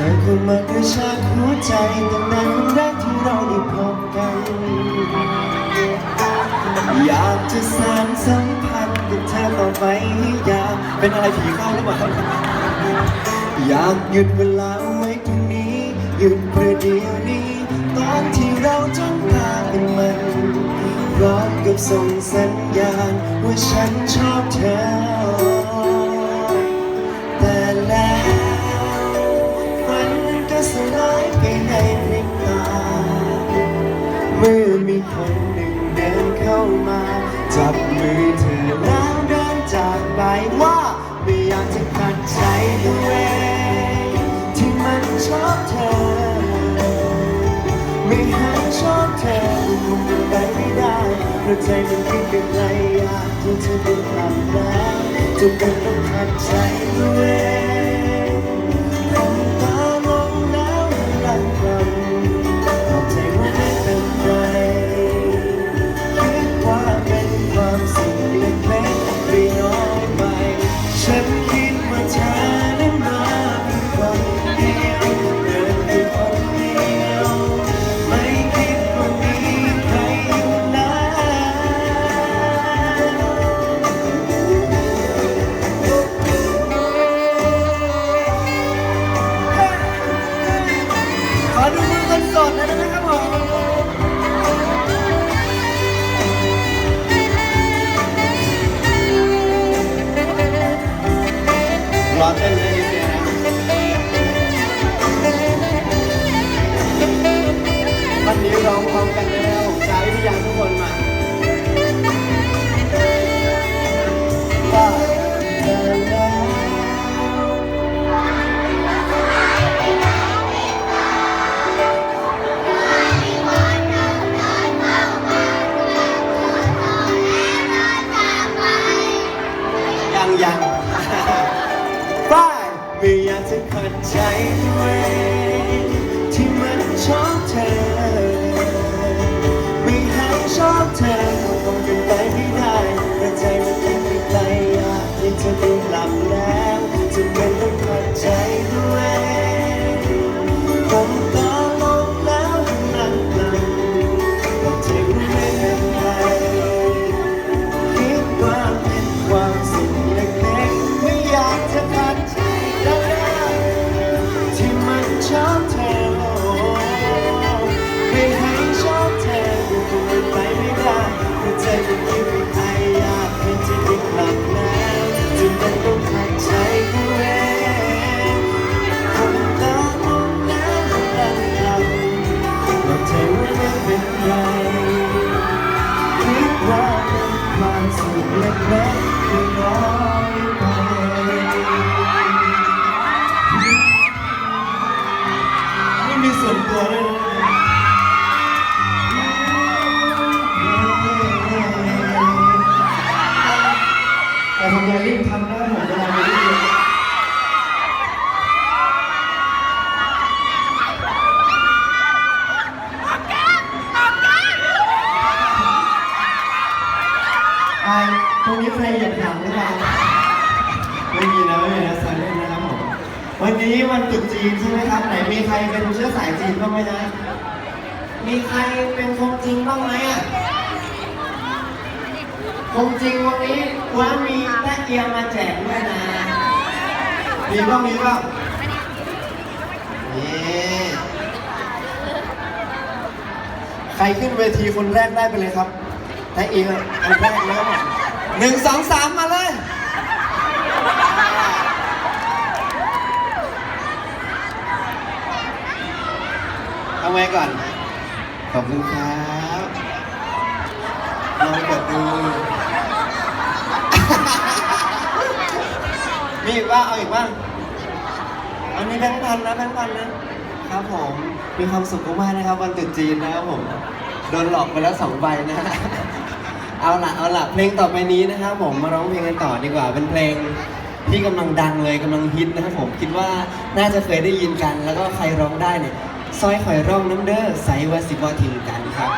มากระชากหัวใจตั้งแต่ครั้งแรกที่เราได้พบกัน อยากจะสานสัมพันธ์กับเธอต่อไปให้ยาวเป็นอะไรผีเข้าหรือเปล่าอยากหยุดเวลาไว้ตรงนี้ หยุดประเดี๋ยวนี้ ตอนที่เราจ้องตากันมันพร้อมกับส่งสัญญาณว่าฉันชอบเธอ มือเธอแล้วเดินจากไปว่า ไม่อยากจะขัดใจตัวเองที่มันชอบเธอ ไม่หายชอบเธอคงเป็นไปไม่ได้เพราะใจมันคิดเป็นไรอยากที่เธอได้กลับแล้วจะเป็นต้องขัดใจ ไม่อยากจะขัดใจตัวเอง ไอ้ตรงนี้ใครอยากถามหรือเปล่าไม่มีนะไม่มีนะสายเล่นนะครับผมวันนี้วันตรุษจีนใช่ไหมครับ ไหนมีใครเป็นเชื้อสายจีนบ้างไหมนะมีใครเป็นคงจริงบ้างไหมอะคงจริงวันนี้ว่ามีแตะเอียมาแจกด้วยนะมีบ้างมีบ้างนี่ใครขึ้นเวทีคนแรกได้ไปเลยครับ แตะเอียอันแรกนะครับผมหนึ่งสองสามมาเลย เอาไว้ก่อน ขอบคุณครับลองกดดู มีอีกว่าเอาอีกบ้างอันนี้แบงค์พันนะแบงค์พันนะ ครับผม มีความสุขมากๆนะครับ วันตรุษจีนนะครับผม โดนหลอกไปแล้วสองใบนะ เอาละเอาละเพลงต่อไปนี้นะครับผมมาร้องเพลงกันต่อดีกว่าเป็นเพลงที่กำลังดังเลยกำลังฮิตนะครับผมคิดว่าน่าจะเคยได้ยินกัน แล้วก็ใครร้องได้เนี่ยซอยข่อยร้องน้ำเด้อใสวาสิบวาทิมกันครับ